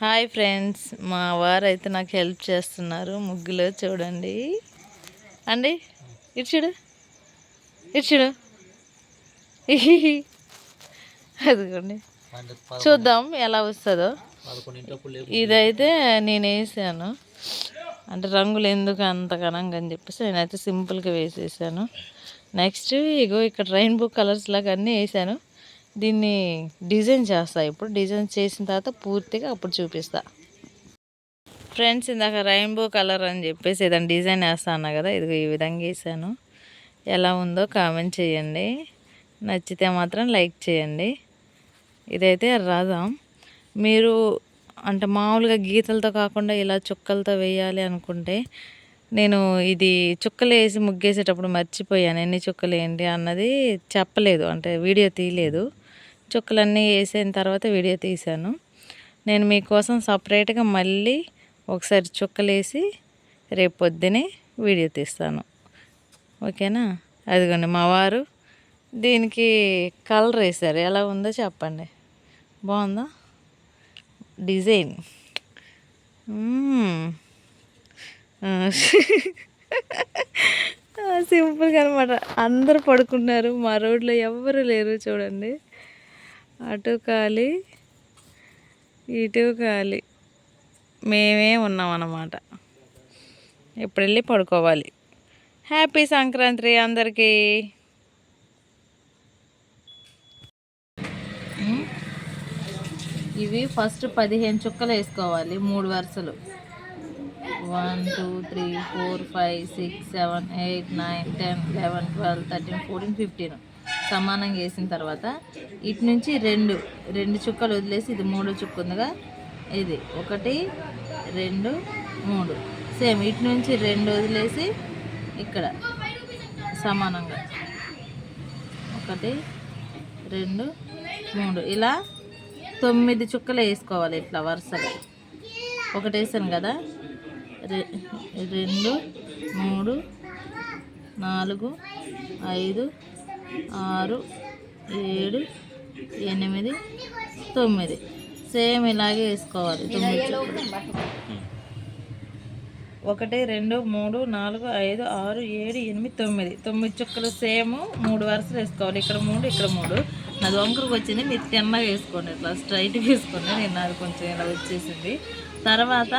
Hi friends మా వారు అయితే నాకు హెల్ప్ చేస్తున్నారు. ముగ్గులో చూడండి. అండి ఇచ్చుడు ఇచ్చుడు అదిగోండి. చూద్దాం ఎలా వస్తుందో. ఇదైతే నేను వేసాను. అంటే రంగులు ఎందుకు అంత ఘనంగా అని చెప్పేసి నేనైతే సింపుల్గా వేసేసాను. నెక్స్ట్ ఇగో ఇక్కడ రెయిన్బో కలర్స్ లాగా అన్నీ వేసాను. దీన్ని డిజైన్ చేస్తా. ఇప్పుడు డిజైన్ చేసిన తర్వాత పూర్తిగా అప్పుడు చూపిస్తా. ఫ్రెండ్స్ ఇందాక రెయిన్బో కలర్ అని చెప్పేసి ఏదైనా డిజైన్ వేస్తా అన్నా కదా ఇది ఈ విధంగా వేసాను. ఎలా ఉందో కామెంట్ చేయండి. నచ్చితే మాత్రం లైక్ చేయండి. ఇదైతే రథం. మీరు అంటే మామూలుగా గీతలతో కాకుండా ఇలా చుక్కలతో వేయాలి అనుకుంటే నేను ఇది చుక్కలు వేసి ముగ్గేసేటప్పుడు మర్చిపోయాను. ఎన్ని చుక్కలు ఏంటి అన్నది చెప్పలేదు. అంటే వీడియో తీయలేదు. చుక్కలన్నీ వేసిన తర్వాత వీడియో తీశాను. నేను మీకోసం సపరేట్గా మళ్ళీ ఒకసారి చుక్కలేసి రేపు పొద్దునే వీడియో తీస్తాను. ఓకేనా? అదిగోండి మా వారు దీనికి కలర్ వేశారు. ఎలా ఉందో చెప్పండి. బాగుందా? డిజైన్. సింపుల్గా అనమాట అందరు పడుకున్నారు మా రోడ్లో ఎవ్వరు లేరు చూడండి. అటు ఖాళీ ఇటు ఖాళీ మేమే ఉన్నాం అన్నమాట ఇప్పుడు వెళ్ళి పడుకోవాలి. హ్యాపీ సంక్రాంతి అందరికీ. ఇవి ఫస్ట్ పదిహేను చుక్కలు వేసుకోవాలి మూడు వరుసలు. One two three four five six seven eight nine ten eleven twelve thirteen fourteen fifteen. సమానంగా వేసిన తర్వాత ఇటు నుంచి రెండు రెండు చుక్కలు వదిలేసి ఇది మూడో చుక్క ఉందిగా ఇది ఒకటి రెండు మూడు. సేమ్ ఇటు నుంచి రెండు వదిలేసి ఇక్కడ సమానంగా. ఒకటి రెండు మూడు. ఇలా తొమ్మిది చుక్కలు వేసుకోవాలి ఇట్లా వరుసగా. ఒకటి వేసాను కదా రెండు మూడు నాలుగు ఐదు ఆరు ఏడు ఎనిమిది తొమ్మిది. సేమ్ ఇలాగే వేసుకోవాలి. తొమ్మిది ఒకటి రెండు మూడు నాలుగు ఐదు ఆరు ఏడు ఎనిమిది తొమ్మిది. తొమ్మిది చుక్కలు సేమ్ మూడు వరుసలు వేసుకోవాలి. ఇక్కడ మూడు ఇక్కడ మూడు. నాది వంకరకు వచ్చింది. మీరు తిన్నగా వేసుకోండి. ఇట్లా స్ట్రైట్గా వేసుకోండి. నేను నాది కొంచెం ఇలా వచ్చేసింది. తర్వాత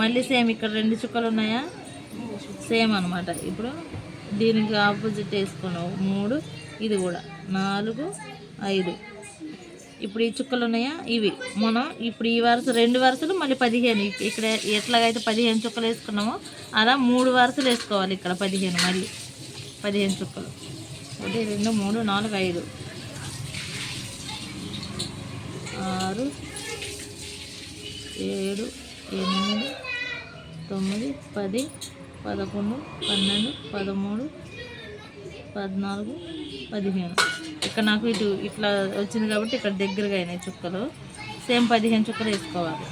మళ్ళీ సేమ్ ఇక్కడ రెండు చుక్కలు ఉన్నాయా? సేమ్ అనమాట ఇప్పుడు దీనికి ఆపోజిట్ వేసుకున్నావు. మూడు ఇది కూడా. నాలుగు ఐదు. ఇప్పుడు ఈ చుక్కలు ఉన్నాయా? ఇవి. మనం ఇప్పుడు ఈ వరుస రెండు వరుసలు మళ్ళీ పదిహేను. ఇక్కడ ఎట్లాగైతే పదిహేను చుక్కలు వేసుకున్నామో అలా మూడు వరుసలు వేసుకోవాలి ఇక్కడ పదిహేను మళ్ళీ పదిహేను చుక్కలు. ఒకటి రెండు మూడు నాలుగు ఐదు. ఆరు ఏడు ఎనిమిది తొమ్మిది పది పదకొండు పన్నెండు పదమూడు పద్నాలుగు పదిహేను. ఇక్కడ నాకు ఇటు ఇట్లా వచ్చింది కాబట్టి ఇక్కడ దగ్గరగా అయినాయి చుక్కలు. సేమ్ పదిహేను చుక్కలు వేసుకోవాలి.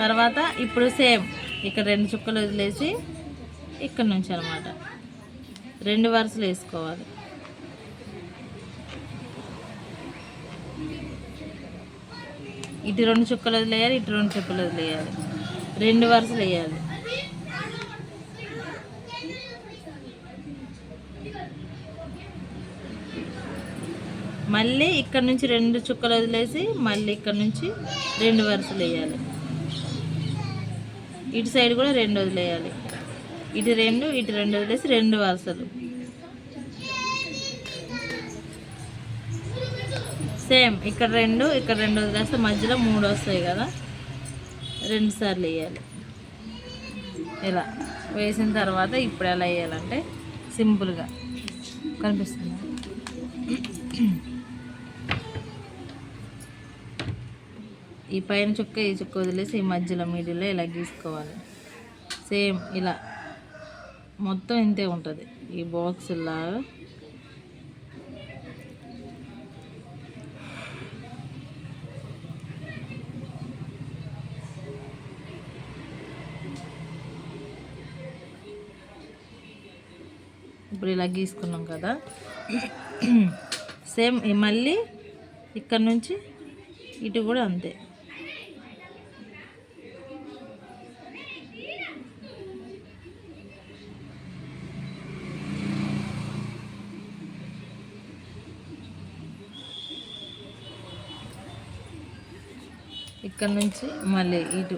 తర్వాత ఇప్పుడు సేమ్ ఇక్కడ రెండు చుక్కలు వదిలేసి ఇక్కడ నుంచి అనమాట రెండు వరుసలు వేసుకోవాలి. ఇటు రెండు చుక్కలు వదిలేయాలి ఇటు రెండు చుక్కలు వదిలేయాలి. రెండు వరుసలు వేయాలి. మళ్ళీ ఇక్కడ నుంచి రెండు చుక్కలు వదిలేసి మళ్ళీ ఇక్కడ నుంచి రెండు వరుసలు వేయాలి. ఇటు సైడ్ కూడా రెండు వదిలేయాలి. ఇటు రెండు ఇటు రెండు వదిలేసి రెండు వరుసలు సేమ్ ఇక్కడ రెండు ఇక్కడ రెండు వదిలేస్తే మధ్యలో మూడు వస్తాయి కదా. రెండు సార్లు వేయాలి. ఇలా వేసిన తర్వాత ఇప్పుడు ఎలా వేయాలంటే సింపుల్గా. కనిపిస్తుంది? ఈ పైన చుక్క ఈ చుక్క వదిలేసి ఈ మధ్యలో మిడిల్లో ఇలా గీసుకోవాలి. సేమ్ ఇలా. మొత్తం ఇంతే ఉంటుంది. ఈ బాక్స్ లాగా. ఇప్పుడు ఇలా గీసుకున్నాం కదా. సేమ్ మళ్ళీ ఇక్కడ నుంచి ఇటు కూడా అంతే. ఇక్కడ నుంచి మళ్ళీ ఇటు.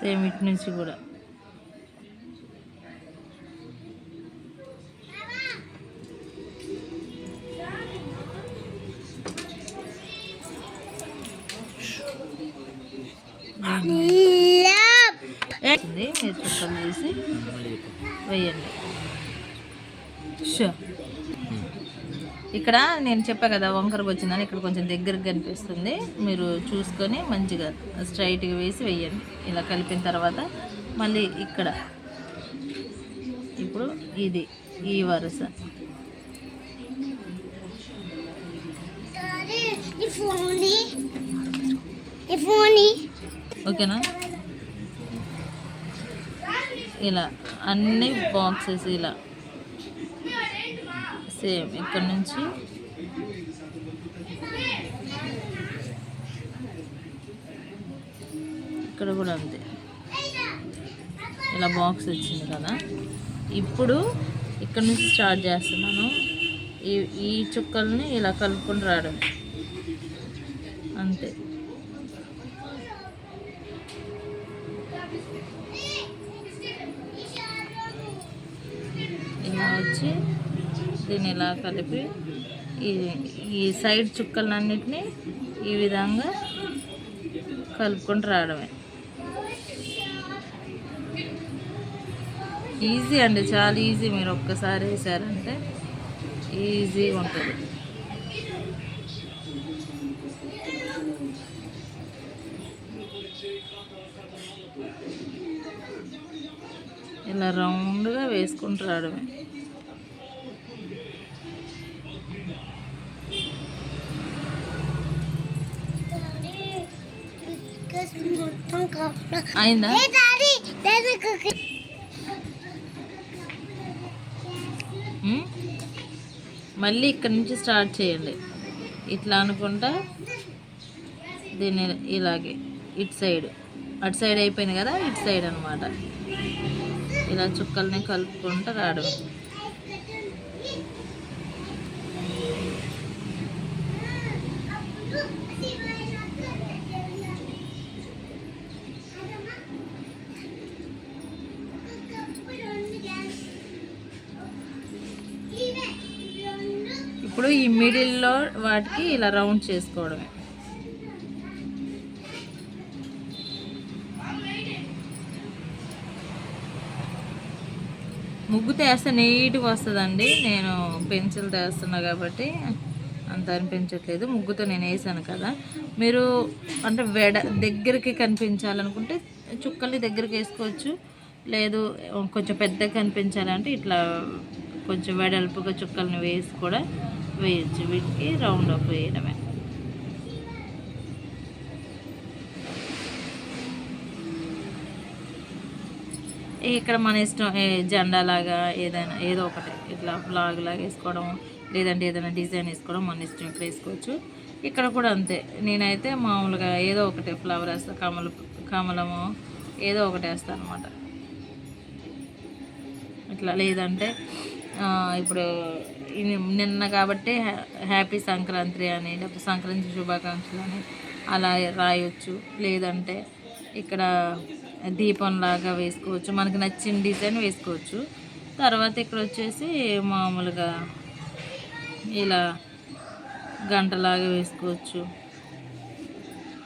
సేమ్ ఇటు నుంచి కూడా. మీరు చుక్కలు వేసి వేయండి. షో ఇక్కడ నేను చెప్పా కదా వంకరకు వచ్చిందని ఇక్కడ కొంచెం దగ్గరకు కనిపిస్తుంది. మీరు చూసుకొని మంచిగా స్ట్రైట్గా వేసి వేయండి. ఇలా కలిపిన తర్వాత మళ్ళీ ఇక్కడ. ఇప్పుడు ఇది ఈ వరుస. ఓకేనా? ఇలా అన్ని బాక్సెస్ ఇలా సేమ్ ఇక్కడ నుంచి. ఇక్కడ కూడా అంతే. ఇలా బాక్స్ వచ్చింది కదా. ఇప్పుడు ఇక్కడ నుంచి స్టార్ట్ చేస్తున్నాను. ఈ ఈ చుక్కల్ని ఇలా కలుపుకొని రావడం. అంతే. వచ్చి దీన్ని ఇలా కలిపి ఈ ఈ సైడ్ చుక్కలన్నిటిని ఈ విధంగా కలుపుకొని రావడమే ఈజీ అండి చాలా ఈజీ. మీరు ఒక్కసారి వేసారంటే ఈజీగా ఉంటుంది. ఇలా రౌండ్గా వేసుకుంటూ రావడమే అయిందా? మళ్ళీ ఇక్కడ నుంచి స్టార్ట్ చేయండి. ఇట్లా అనుకుంటా దీన్ని ఇలాగే ఇటు సైడ్. అటు సైడ్ అయిపోయింది కదా ఇటు సైడ్ అనమాట ఇలా చుక్కల్ని కలుపుకుంటూ రావడం ఇప్పుడు ఈ మిడిల్లో వాటికి ఇలా రౌండ్ చేసుకోవడమే. ముగ్గు తెస్తే నీట్గా వస్తుందండి. నేను పెన్సిల్ తెస్తున్నా కాబట్టి అంత అనిపించట్లేదు. ముగ్గుతో నేను వేసాను కదా. మీరు అంటే వెడ దగ్గరికి కనిపించాలనుకుంటే చుక్కల్ని దగ్గరికి వేసుకోవచ్చు. లేదు కొంచెం పెద్దగా కనిపించాలంటే ఇట్లా కొంచెం వెడల్పుగా చుక్కలను వేసి కూడా వేయచ్చు. వీటికి రౌండ్ అప్ వేయడమే. ఇక్కడ మన ఇష్టం ఏ జెండా లాగా ఏదైనా ఏదో ఒకటి ఇట్లా ఫ్లాగ్ లాగా వేసుకోవడం లేదంటే ఏదైనా డిజైన్ వేసుకోవడం మన ఇష్టం. ఇక్కడ వేసుకోవచ్చు. ఇక్కడ కూడా అంతే. నేనైతే మామూలుగా ఏదో ఒకటి ఫ్లవర్ వేస్తా. కమల కమలము ఏదో ఒకటి వేస్తాను అనమాట ఇట్లా లేదంటే ఇప్పుడు నిన్న కాబట్టి హ్యా- హ్యాపీ సంక్రాంతి అని లేకపోతే సంక్రాంతి శుభాకాంక్షలు అని అలా రాయొచ్చు. లేదంటే ఇక్కడ దీపంలాగా వేసుకోవచ్చు. మనకు నచ్చిన డిజైన్ వేసుకోవచ్చు. తర్వాత ఇక్కడ వచ్చేసి మామూలుగా ఇలా గంటలాగా వేసుకోవచ్చు.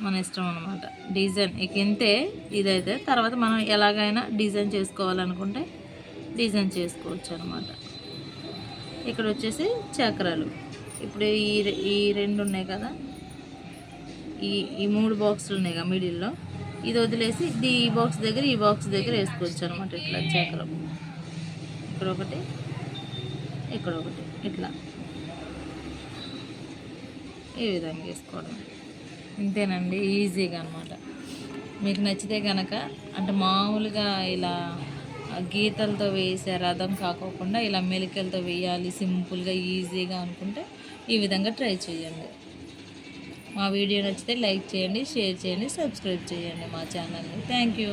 మన ఇష్టం అనమాట డిజైన్ ఇక ఇంతే ఇదైతే. తర్వాత మనం ఎలాగైనా డిజైన్ చేసుకోవాలనుకుంటే డిజైన్ చేసుకోవచ్చు అనమాట ఇక్కడ వచ్చేసి చక్రాలు. ఇప్పుడు ఈ రె- ఈ రెండు ఉన్నాయి కదా? ఈ ఈ మూడు బాక్సులు ఉన్నాయి కదా మిడిల్లో? ఇది వదిలేసి ఇది ఈ బాక్స్ దగ్గర ఈ బాక్స్ దగ్గర వేసుకోవచ్చు అనమాట ఇట్లా చక్రం. ఇక్కడ ఒకటి ఇక్కడ ఒకటి ఇట్లా. ఈ విధంగా వేసుకోవడం. ఇంతేనండి ఈజీగా అనమాట మీకు నచ్చితే కనుక అంటే మామూలుగా ఇలా గీతలతో వేసే రథం కాకోకుండా ఇలా మెలికలతో వేయాలి సింపుల్గా ఈజీగా అనుకుంటే ఈ విధంగా ట్రై చేయండి. మా వీడియో నచ్చితే లైక్ చేయండి షేర్ చేయండి సబ్స్క్రైబ్ చేయండి మా ఛానల్ని. Thank you.